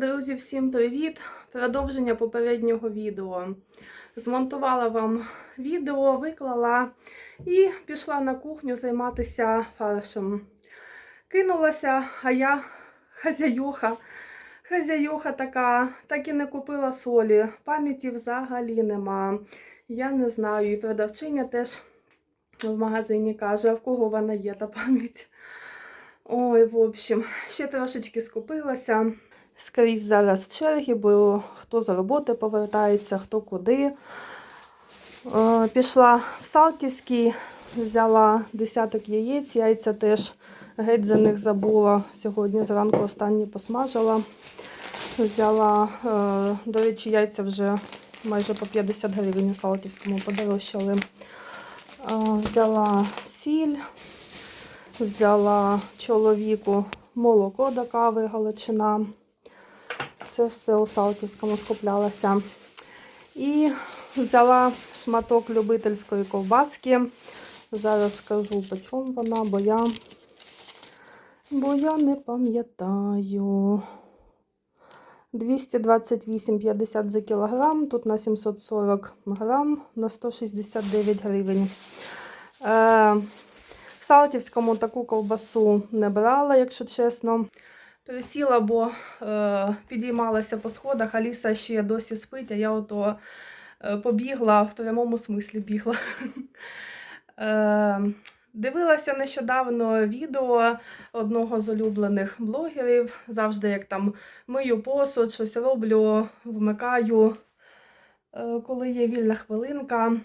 Друзі, всім привіт! Продовження попереднього відео. Змонтувала вам відео, виклала і пішла на кухню займатися фаршем. Кинулася, а я хазяюха. Хазяюха така, так і не купила солі. Пам'яті взагалі нема. Я не знаю. І продавчиня теж в магазині каже, а в кого вона є та пам'ять. Ой, в общем, ще трошечки скупилася. Скрізь зараз черги, бо хто з роботи повертається, хто куди. Е, Пішла в Салтівський, взяла десяток яєць, яйця теж геть за них забула. Сьогодні зранку останні посмажила. Взяла, е, до речі, яйця вже майже по 50 гривень у Салтівському подорожчали. Е, Взяла сіль, взяла чоловіку молоко до кави Галичина. Це все у Салтівському скуплялася. І взяла шматок любительської ковбаски. Зараз скажу, по чому вона, бо я, бо я не пам'ятаю. 228,50 за кілограм, тут на 740 грам, на 169 гривень. Е, в Салтівському таку ковбасу не брала, якщо чесно. Пересіла, бо е, підіймалася по сходах, Аліса ще досі спить, а я ото е, побігла, в прямому смислі бігла. Е, дивилася нещодавно відео одного з улюблених блогерів. Завжди як там мию посуд, щось роблю, вмикаю, е, коли є вільна хвилинка.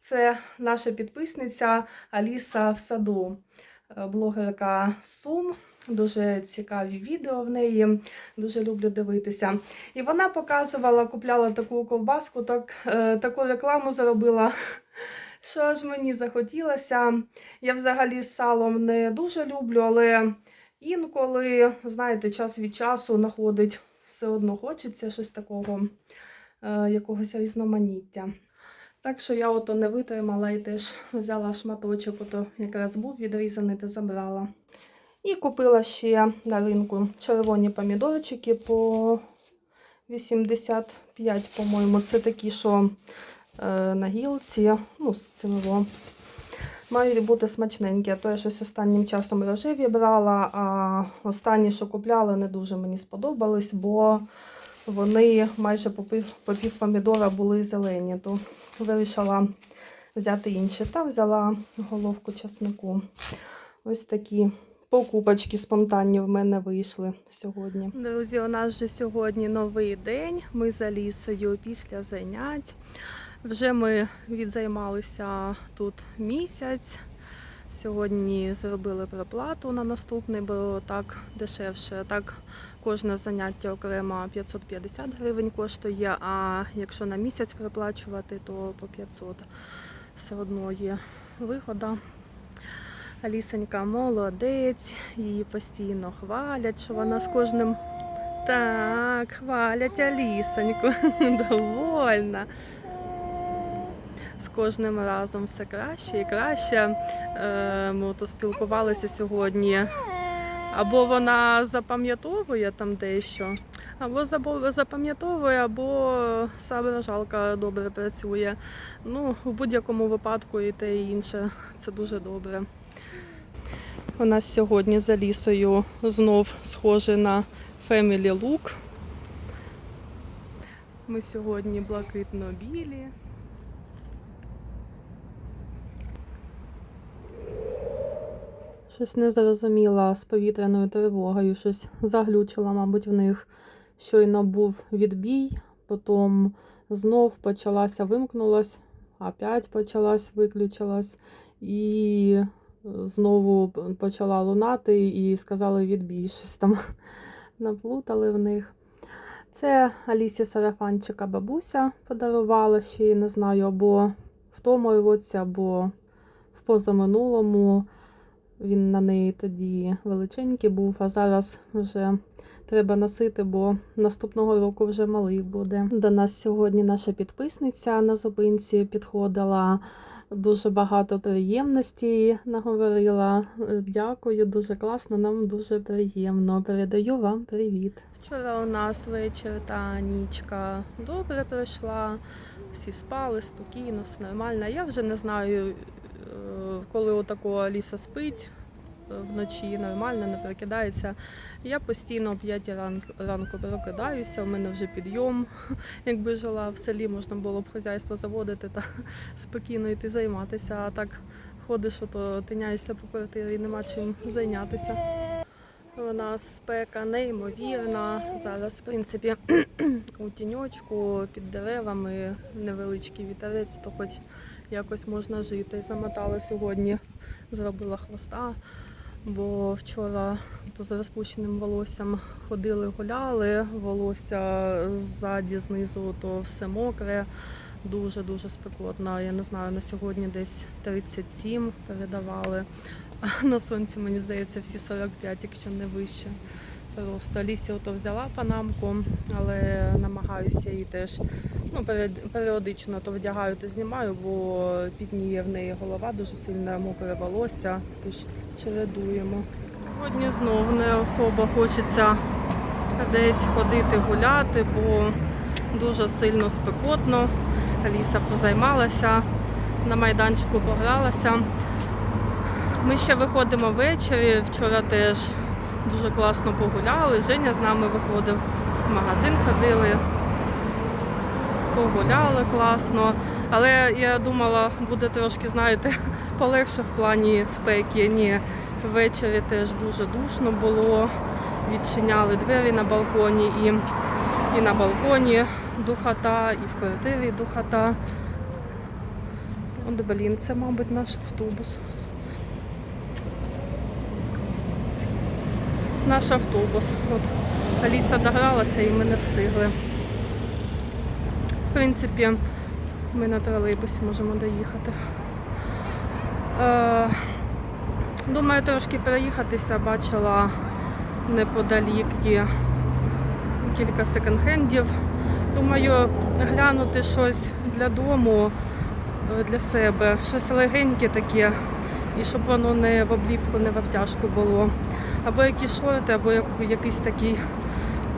Це наша підписниця Аліса в саду, блогерка Сум. Дуже цікаві відео в неї, дуже люблю дивитися. І вона показувала, купляла таку ковбаску, так, е, таку рекламу зробила, що аж мені захотілося. Я взагалі салом не дуже люблю, але інколи, знаєте, час від часу находить все одно хочеться щось такого, е, якогось різноманіття. Так що я ото не витримала і теж взяла шматочок, ото якраз був відрізаний та забрала. І купила ще на ринку червоні помідорчики по 85, по-моєму. Це такі, що е, на гілці, ну, з во. Мають бути смачненькі, а то я щось останнім часом рожеві брала, а останні, що купляла, не дуже мені сподобались, бо вони майже по пів, по пів помідора були зелені. То вирішила взяти інші. Та взяла головку часнику. Ось такі покупочки спонтанні в мене вийшли сьогодні. Друзі, у нас вже сьогодні новий день. Ми за лісою після занять. Вже ми відзаймалися тут місяць. Сьогодні зробили проплату на наступний, бо так дешевше. Так кожне заняття окремо 550 гривень коштує, а якщо на місяць приплачувати, то по 500 все одно є вигода. Алісонька молодець, її постійно хвалять, що вона з кожним. Так, хвалять Алісоньку, довольна. З кожним разом все краще і краще. Ми то спілкувалися сьогодні. Або вона запам'ятовує там дещо, або запам'ятовує, або соображалка добре працює. Ну, в будь-якому випадку і те, і інше це дуже добре. У нас сьогодні за лісою знов схоже на Family Look. Ми сьогодні блакитно-білі. Щось не зрозуміла з повітряною тривогою, щось заглючила, мабуть, в них. Щойно був відбій, потім знов почалася, вимкнулась, опять почалась, виключилась. І знову почала лунати і сказали відбій, щось там наплутали в них. Це Алісі Сарафанчика бабуся подарувала ще, не знаю, або в тому році, або в позаминулому. Він на неї тоді величенький був, а зараз вже треба носити, бо наступного року вже малий буде. До нас сьогодні наша підписниця на зупинці підходила. Дуже багато приємностей наговорила. Е, Дякую, дуже класно, нам дуже приємно. Передаю вам привіт. Вчора у нас вечір та нічка добре пройшла. Всі спали спокійно, все нормально. Я вже не знаю, е, коли отако Аліса спить вночі нормально, не прокидається. Я постійно о 5 ранку, прокидаюся, у мене вже підйом. Якби жила в селі, можна було б хазяйство заводити та спокійно йти займатися. А так ходиш, ото тиняєшся по квартирі нема чим зайнятися. У нас спека неймовірна. Зараз, в принципі, у тіньочку під деревами невеличкий вітерець, то хоч якось можна жити. Замотала сьогодні, зробила хвоста, бо вчора то з розпущеним волоссям ходили, гуляли, волосся ззаді, знизу, то все мокре. Дуже-дуже спекотно. Я не знаю, на сьогодні десь 37 передавали. А на сонці, мені здається, всі 45, якщо не вище. Просто лісі ото взяла панамку, але намагаюся її теж ну, періодично то вдягаю, то знімаю, бо пітніє в неї голова, дуже сильно мокре волосся, тож чередуємо. Сьогодні знов не особо хочеться десь ходити гуляти, бо дуже сильно спекотно. Аліса позаймалася, на майданчику погралася. Ми ще виходимо ввечері. Вчора теж дуже класно погуляли. Женя з нами виходив, в магазин ходили, погуляли класно. Але я думала, буде трошки, знаєте, полегше в плані спеки. Ні, ввечері теж дуже душно було. Відчиняли двері на балконі і, і на балконі духота, і в квартирі духота. От, блін, це, мабуть, наш автобус. Наш автобус. От Аліса догралася і ми не встигли. В принципі, ми на тролейбусі можемо доїхати. Е, думаю, трошки переїхатися, бачила неподалік є кілька секонд-хендів. Думаю, глянути щось для дому, е, для себе, щось легеньке таке, і щоб воно не в обліпку, не в обтяжку було. Або якісь шорти, або якийсь такий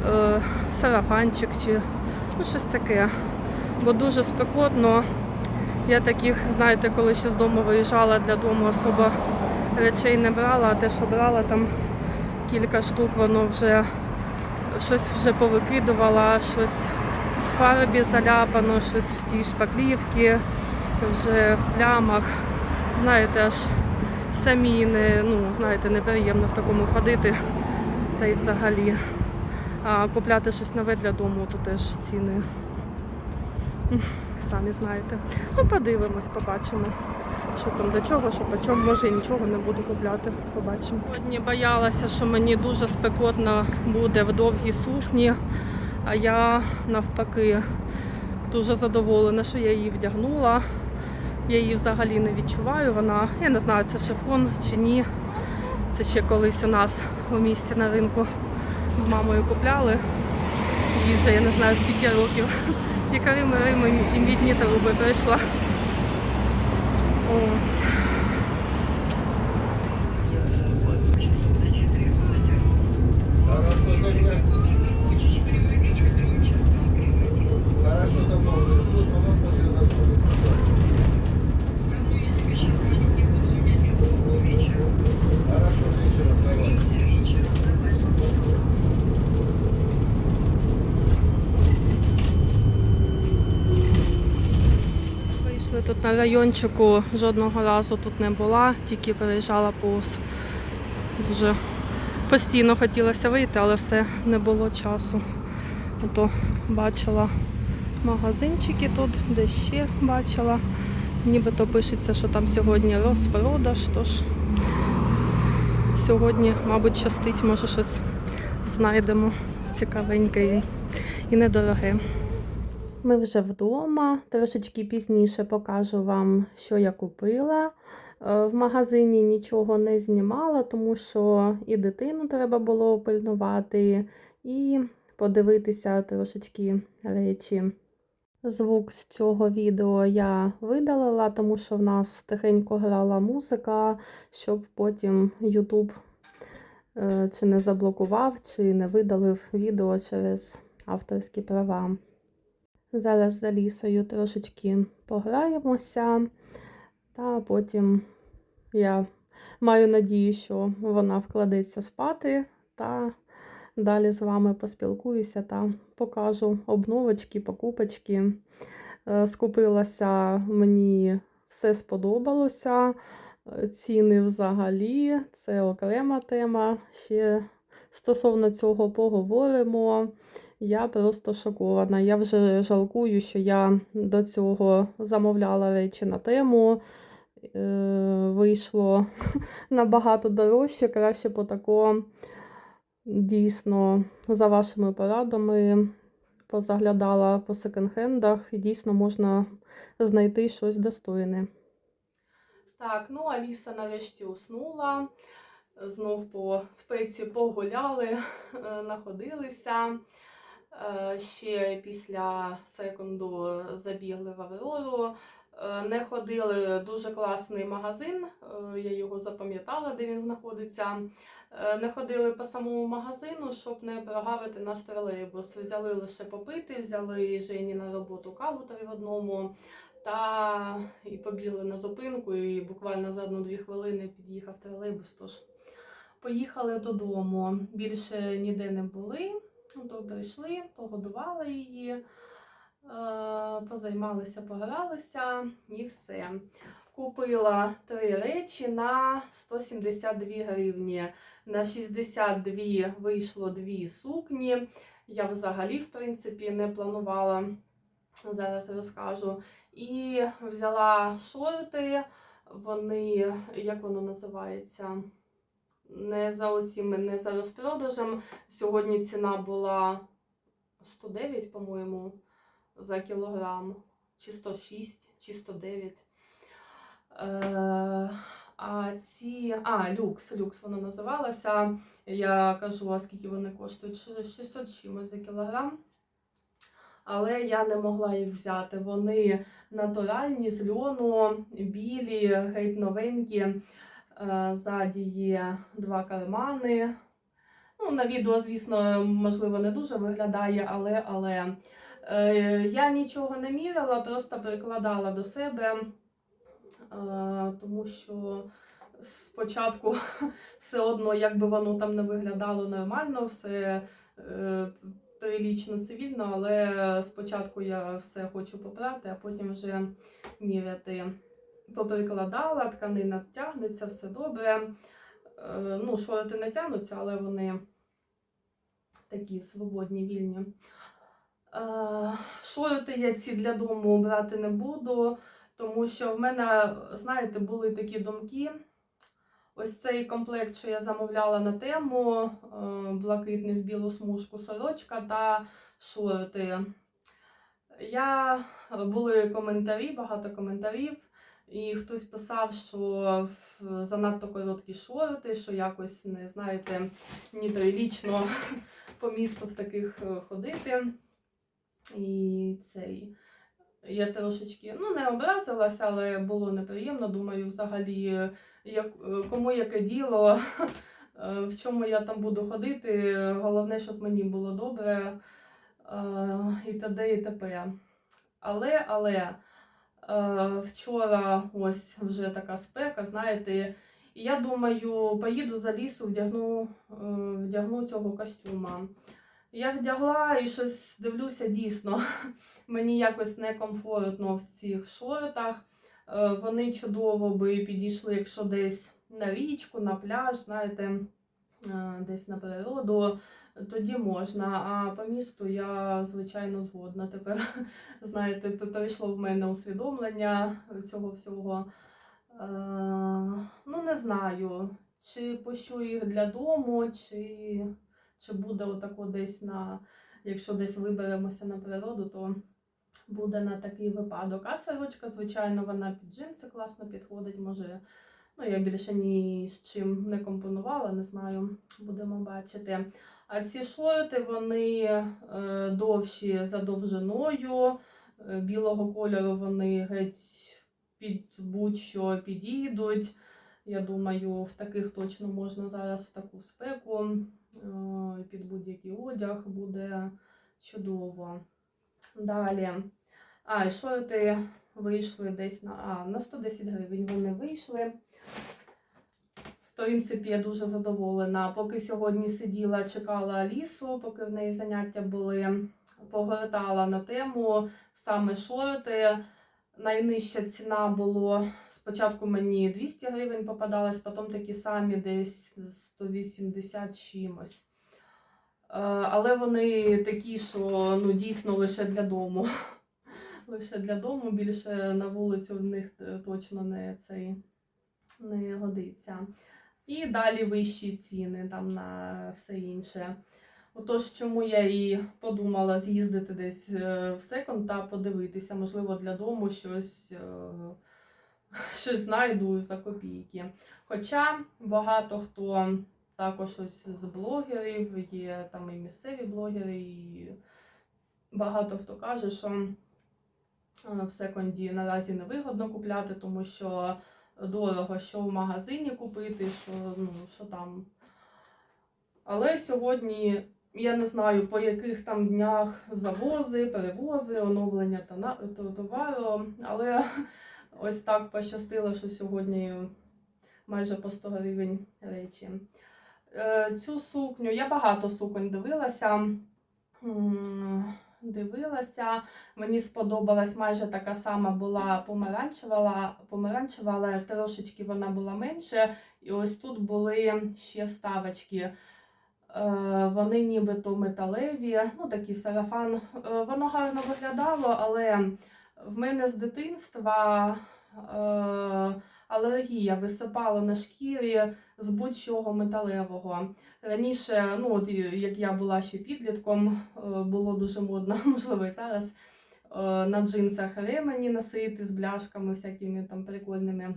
е, сарафанчик, чи ну, щось таке. Бо дуже спекотно. Я таких, знаєте, коли ще з дому виїжджала для дому, особо речей не брала, а те, що брала там кілька штук, воно вже щось вже повикидувала, щось в фарбі заляпано, щось в тій шпаклівці, вже в плямах. Знаєте, аж самі не, ну, знаєте, неприємно в такому ходити. Та й взагалі. А купляти щось нове для дому, то теж ціни. Самі знаєте. Ну, подивимось, побачимо. Що там до чого, що по чому, може і нічого не буду купляти, побачимо. Сьогодні боялася, що мені дуже спекотно буде в довгій сукні, а я навпаки дуже задоволена, що я її вдягнула. Я її взагалі не відчуваю. Вона, я не знаю, це шифон чи ні. Це ще колись у нас у місті на ринку з мамою купляли. І вже я не знаю скільки років. Пікарими Рими і мідні труби прийшла. Ось. Райончику, жодного разу тут не була, тільки переїжджала повз. Дуже постійно хотілося вийти, але все не було часу. Ото бачила магазинчики тут, де ще бачила. Нібито пишеться, що там сьогодні розпродаж, тож сьогодні, мабуть, щастить, може щось знайдемо цікавеньке і- недороге. Ми вже вдома. Трошечки пізніше покажу вам, що я купила. Е, В магазині нічого не знімала, тому що і дитину треба було опильнувати, і подивитися трошечки речі Звук з цього відео я видалила, тому що в нас тихенько грала музика, щоб потім YouTube е, чи не заблокував, чи не видалив відео через авторські права. Зараз за лісою трошечки пограємося, та потім я маю надію, що вона вкладеться спати, та далі з вами поспілкуюся та покажу обновочки, покупочки. Е, Скупилася, мені все сподобалося. Е, Ціни взагалі, це окрема тема. Ще стосовно цього поговоримо. Я просто шокована. Я вже жалкую, що я до цього замовляла речі на тему. Е, Вийшло набагато дорожче, краще по тако. Дійсно, за вашими порадами позаглядала по секонд-хендах і дійсно можна знайти щось достойне. Так, ну Аліса нарешті уснула. Знов по спеці погуляли, е, находилися. Е, Ще після секунду забігли в Аврору. Е, Не ходили дуже класний магазин. е, Я його запам'ятала, де він знаходиться. Не ходили по самому магазину, щоб не прогавити наш тролейбус. Взяли лише попити, взяли Жені на роботу каву три в одному. Та і побігли на зупинку, і буквально за одну-дві хвилини під'їхав тролейбус. Тож поїхали додому. Більше ніде не були. Ну, То прийшли, погодували її, е, позаймалися, погралися і все. Купила три речі на 172 гривні. На 62 вийшло дві сукні. Я взагалі, в принципі, не планувала. Зараз розкажу. І взяла шорти. Вони, як воно називається? Не за оцими, не за розпродажем. Сьогодні ціна була 109, по-моєму, за кілограм, чи 106, чи 109. Е, а ці. А, люкс, люкс воно називалося. Я кажу, а скільки вони коштують? 600 з чимось за кілограм. Але я не могла їх взяти. Вони натуральні, з льону, білі, геть новенькі. Е, Ззаді є два кармани. Ну, на відео, звісно, можливо, не дуже виглядає, але, але е, я нічого не міряла, просто прикладала до себе, е, тому що спочатку все одно, як би воно там не виглядало нормально, все прилічно цивільно, але спочатку я все хочу попрати, а потім вже міряти. Поприкладала, тканина тягнеться, все добре. Е, Ну, шорти не тягнуться, але вони такі свободні, вільні. Е, Шорти я ці для дому брати не буду, тому що в мене, знаєте, були такі думки. Ось цей комплект, що я замовляла на тему, е, блакитний в білу смужку сорочка та шорти. Я були коментарі, багато коментарів, і хтось писав, що занадто короткі шорти, що якось не знаєте, неприлічно по місту в таких е, ходити. І цей. Я трошечки ну, не образилася, але було неприємно. Думаю, взагалі, як, е, кому яке діло, е, в чому я там буду ходити. Головне, щоб мені було добре і т.д. і т.п. Але, але вчора ось вже така спека, знаєте, і я думаю, поїду за лісу, вдягну, е, вдягну цього костюма. Я вдягла і щось дивлюся дійсно. Мені якось некомфортно в цих шортах. Е, Вони чудово би підійшли, якщо десь на річку, на пляж, знаєте, е, десь на природу, тоді можна. А по місту я, звичайно, згодна. Тепер, знаєте, прийшло в мене усвідомлення цього всього. Е, Ну, не знаю, чи пощу їх для дому, чи, чи буде отако десь на, якщо десь виберемося на природу, то буде на такий випадок. А сорочка, звичайно, вона під джинси класно підходить. Може, ну я більше ні з чим не компонувала, не знаю, будемо бачити. А ці шорти вони е, довші за довжиною, е, білого кольору вони геть під будь-що підійдуть. Я думаю, в таких точно можна зараз в таку спеку е, під будь-який одяг буде чудово. Далі. А, і шорти вийшли десь на, а, на 110 гривень вони вийшли. В принципі, я дуже задоволена. Поки сьогодні сиділа, чекала лісу, поки в неї заняття були, погортала на тему саме шорти. Найнижча ціна було спочатку мені 200 гривень попадалось, потім такі самі десь 180 чимось. Е, Але вони такі, що ну, дійсно лише для дому. Лише для дому, більше на вулицю в них е, точно не цей не годиться. І далі вищі ціни там на все інше. Отож, чому я і подумала з'їздити десь е, в секонд та подивитися, можливо, для дому щось, е, щось знайду за копійки. Хоча багато хто також ось з блогерів, є там і місцеві блогери, і багато хто каже, що е, в секонді наразі не вигодно купляти, тому що дорого, що в магазині купити, що, ну, що там. Але сьогодні я не знаю, по яких там днях завози, перевози, оновлення та товару, але ось так пощастило, що сьогодні майже по 100 гривень речі. Е, Цю сукню, я багато суконь дивилася. Дивилася, мені сподобалась майже така сама була помаранчева, помаранчева, але трошечки вона була менше. І ось тут були ще вставочки. Е, Вони нібито металеві, ну такий сарафан. Е, Воно гарно виглядало, але в мене з дитинства е, алергія висипала на шкірі з будь-чого металевого. Раніше, ну от як я була ще підлітком, е, було дуже модно, можливо, і зараз е, на джинсах ремені носити з бляшками всякими там прикольними.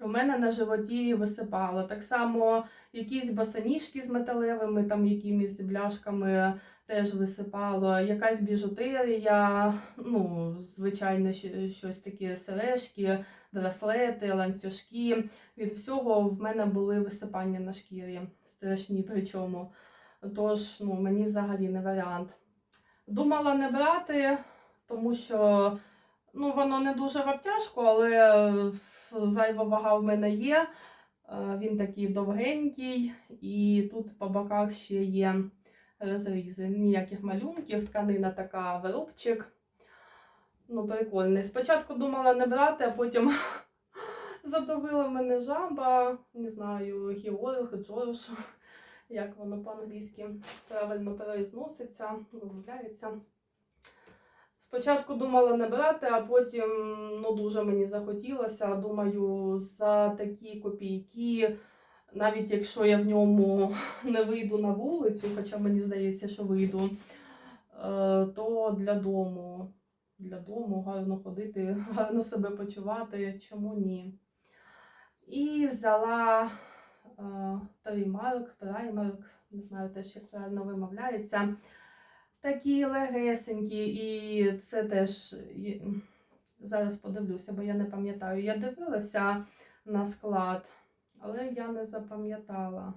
І у мене на животі висипало. Так само якісь босоніжки з металевими, там якимись бляшками теж висипало, якась біжутерія, ну, звичайно, щось таке сережки, браслети, ланцюжки. Від всього в мене були висипання на шкірі, страшні причому. Тож, ну, мені взагалі не варіант. Думала не брати, тому що ну, воно не дуже в обтяжку, але зайва вага в мене є. Е, Він такий довгенький, і тут по боках ще є розрізи. Ніяких малюнків, тканина така виробчик. Ну, прикольний. Спочатку думала не брати, а потім задавила мене жаба, не знаю, геолог, Джордж, як воно по-англійськи правильно переізноситься, вимовляється. Спочатку думала не брати, а потім ну, дуже мені захотілося. Думаю, за такі копійки, навіть якщо я в ньому не вийду на вулицю, хоча мені здається, що вийду, е, то для дому, для дому гарно ходити, гарно себе почувати, чому ні. І взяла е, Primark, Primark, не знаю теж, як правильно вимовляється. Такі легесенькі, і це теж зараз подивлюся, бо я не пам'ятаю. Я дивилася на склад, але я не запам'ятала.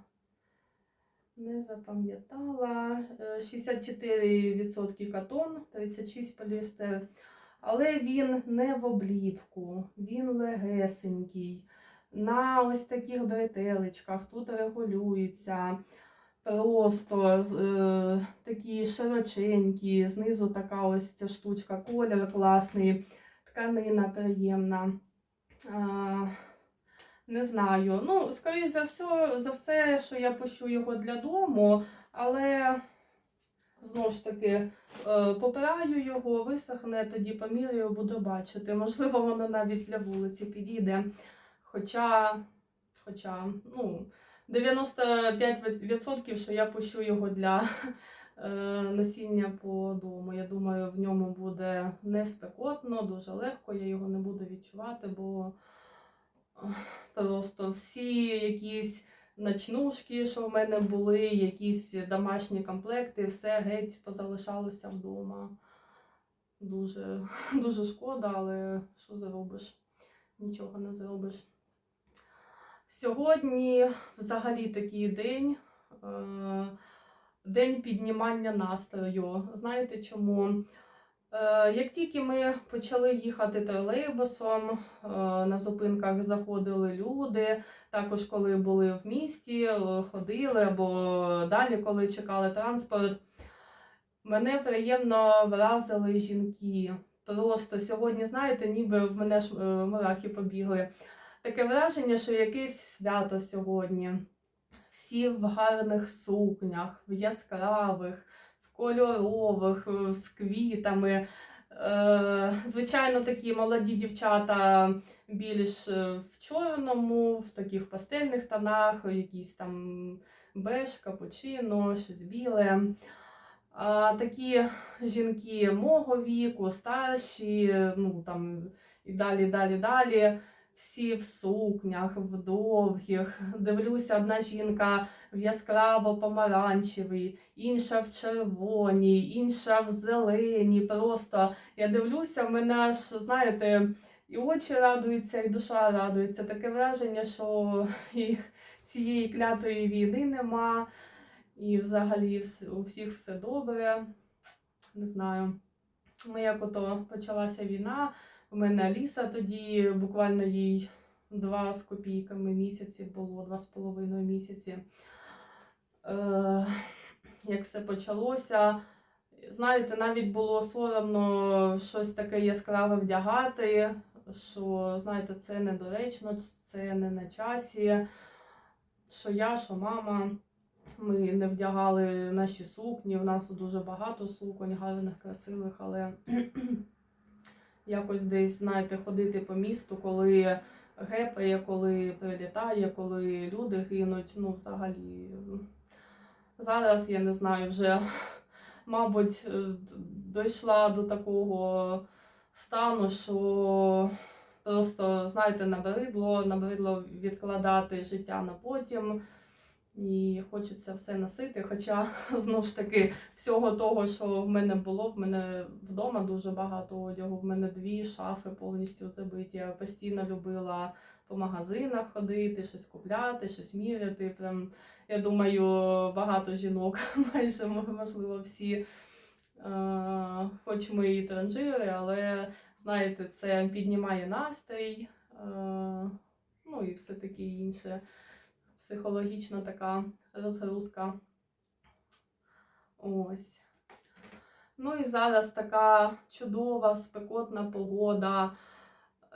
Не запам'ятала. Е, 64% катон, 36 поліестер. Але він не в обліпку, він легесенький. На ось таких бретелечках тут регулюється. Просто е, такі широченькі, знизу така ось ця штучка, колір класний, тканина приємна. А, не знаю. Ну, скоріш за все, за все, що я пущу його для дому, але знову ж таки е, попираю його, висохне, тоді поміряю, буду бачити. Можливо, воно навіть для вулиці підійде. Хоча, хоча, ну. 95% що я пущу його для е, носіння по дому. Я думаю, в ньому буде не спекотно, дуже легко, я його не буду відчувати, бо просто всі якісь ночнушки, що в мене були, якісь домашні комплекти, все геть позалишалося вдома. дуже, дуже шкода, але що зробиш? Нічого не зробиш. Сьогодні взагалі такий день. Е, день піднімання настрою. Знаєте чому? Е, Як тільки ми почали їхати тролейбусом, е, на зупинках заходили люди. Також, коли були в місті, е, ходили або далі, коли чекали транспорт. Мене приємно вразили жінки. Просто сьогодні, знаєте, ніби в мене ж мурахи побігли. Таке враження, що якесь свято сьогодні. Всі в гарних сукнях, в яскравих, кольорових, е, з квітами. Е, звичайно, такі молоді дівчата більш е, в чорному, в таких пастельних тонах, якісь там беж, капучино, щось біле. А такі жінки мого віку, старші, ну там і далі, далі, далі. Всі в сукнях, в довгих. Дивлюся, одна жінка в яскраво помаранчевій, інша в червоній, інша в зеленій. Просто я дивлюся, мене аж, знаєте, і очі радуються, і душа радується. Таке враження, що і цієї клятої війни нема, і взагалі у всіх все добре. Не знаю. Як ото почалася війна. У мене Аліса тоді буквально їй два з копійками місяці було, два з половиною місяці. Е, як все почалося. Знаєте, навіть було соромно щось таке яскраве вдягати, що, знаєте, це недоречно, це не на часі. Що я, що мама, ми не вдягали наші сукні. У нас дуже багато суконь, гарних, красивих, але якось десь, знаєте, ходити по місту, коли гепає, коли прилітає, коли люди гинуть. Ну, взагалі, зараз я не знаю, вже, мабуть, е, дійшла до такого стану, що просто, знаєте, набридло, набридло відкладати життя на потім. І хочеться все носити. Хоча знову ж таки всього того, що в мене було, в мене вдома дуже багато одягу. В мене дві шафи повністю забиті. Я постійно любила по магазинах ходити, щось купляти, щось міряти. Прям я думаю, багато жінок, майже можливо, всі. Е, хоч ми і транжири, але знаєте, це піднімає настрій, е, ну і все таке інше психологічна така розгрузка. Ось. Ну і зараз така чудова, спекотна погода.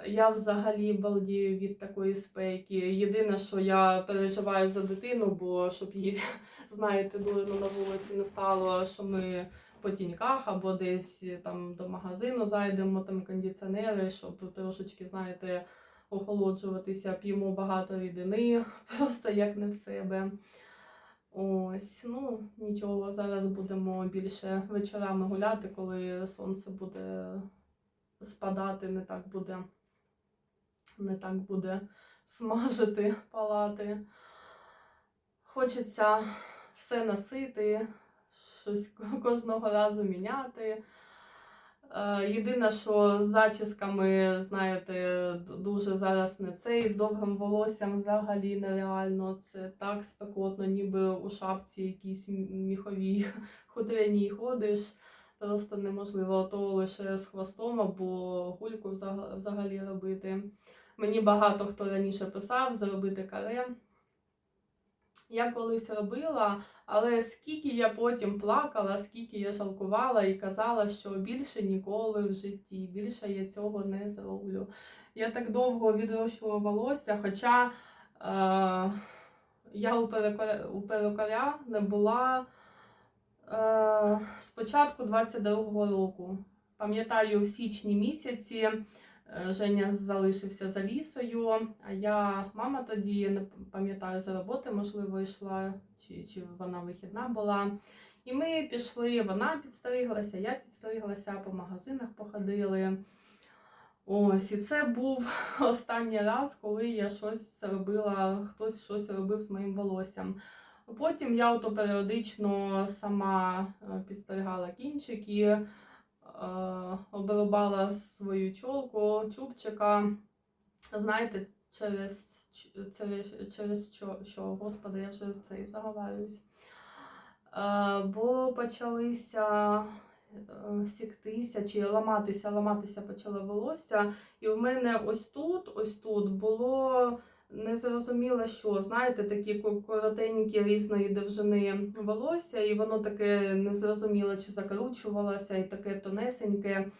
Я взагалі балдію від такої спеки. Єдине, що я переживаю за дитину, бо щоб їй, знаєте, дурно на вулиці не стало, що ми по тіньках або десь там до магазину зайдемо, там кондиціонери, щоб трошечки, знаєте, охолоджуватися, п'ємо багато рідини, просто як не в себе. Ось, ну нічого, зараз будемо більше вечорами гуляти, коли сонце буде спадати, не так буде, не так буде смажити, палати. Хочеться все носити, щось кожного разу міняти. Е, Єдине, що з зачісками, знаєте, дуже зараз не цей, з довгим волоссям взагалі нереально. Це так спекотно, ніби у шапці якійсь міховій хутряній ходиш. Просто неможливо то лише з хвостом або гульку взагалі робити. Мені багато хто раніше писав зробити каре. Я колись робила, але скільки я потім плакала, скільки я жалкувала і казала, що більше ніколи в житті, більше я цього не зроблю. Я так довго відрощувала волосся, хоча е, я у перукаря, у перукаря не була е, з початку 22-го року. Пам'ятаю, в січні місяці Женя залишився за лісою, а я, мама тоді, не пам'ятаю, за роботи, можливо, йшла, чи, чи вона вихідна була. І ми пішли, вона підстриглася, я підстриглася, по магазинах походили. Ось, і це був останній раз, коли я щось робила, хтось щось робив з моїм волоссям. Потім я ото періодично сама е, підстригала кінчики. Е, обрубала свою чолку, чубчика. Знаєте, через, через, через що, що, господи, я вже це і заговарююсь. Е, бо почалися е, сіктися чи ламатися, ламатися почало волосся. І в мене ось тут, ось тут було незрозуміло що. Знаєте, такі коротенькі різної довжини волосся, і воно таке незрозуміло, чи закручувалося, і таке тонесеньке.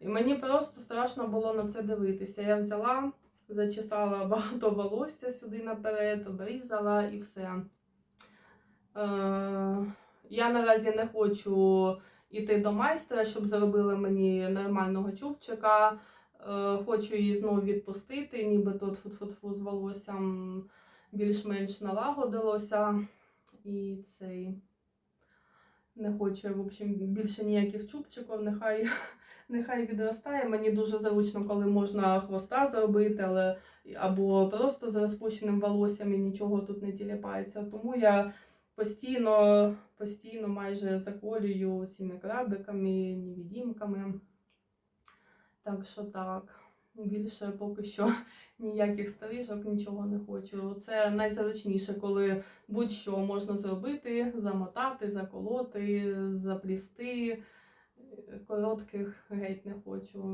І мені просто страшно було на це дивитися. Я взяла, зачесала багато волосся сюди наперед, обрізала і все. Е, я наразі не хочу йти до майстра, щоб зробили мені нормального чубчика. Е, хочу її знову відпустити, ніби тут фу-фу-фу з волоссям більш-менш налагодилося. І цей не хочу, в общем, більше ніяких чубчиків, нехай, нехай відростає. Мені дуже зручно, коли можна хвоста зробити, але або просто з розпущеним волоссям і нічого тут не тіліпається. Тому я постійно, постійно майже заколюю цими крабиками, невідімками. Так що так. Більше поки що ніяких стрижок, нічого не хочу. Це найзручніше, коли будь-що можна зробити, замотати, заколоти, заплісти. Коротких геть не хочу,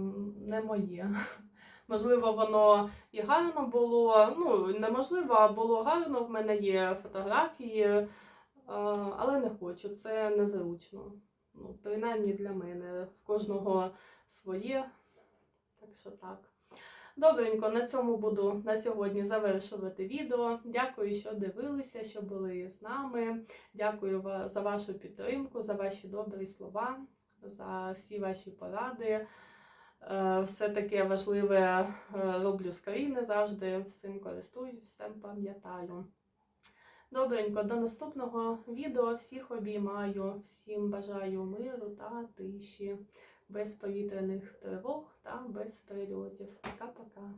не моє. Можливо, воно і гарно було. Ну, неможливо, а було гарно. В мене є фотографії, е, але не хочу. Це незручно. Ну, принаймні для мене. В кожного своє. Так що так. Добренько, на цьому буду на сьогодні завершувати відео. Дякую, що дивилися, що були з нами. Дякую за вашу підтримку, за ваші добрі слова, за всі ваші поради. Е, Все таке важливе е, роблю скріни завжди, всім користуюсь, всім пам'ятаю. Добренько, до наступного відео. Всіх обіймаю, всім бажаю миру та тиші, без повітряних тривог та без перельотів. Пока-пока.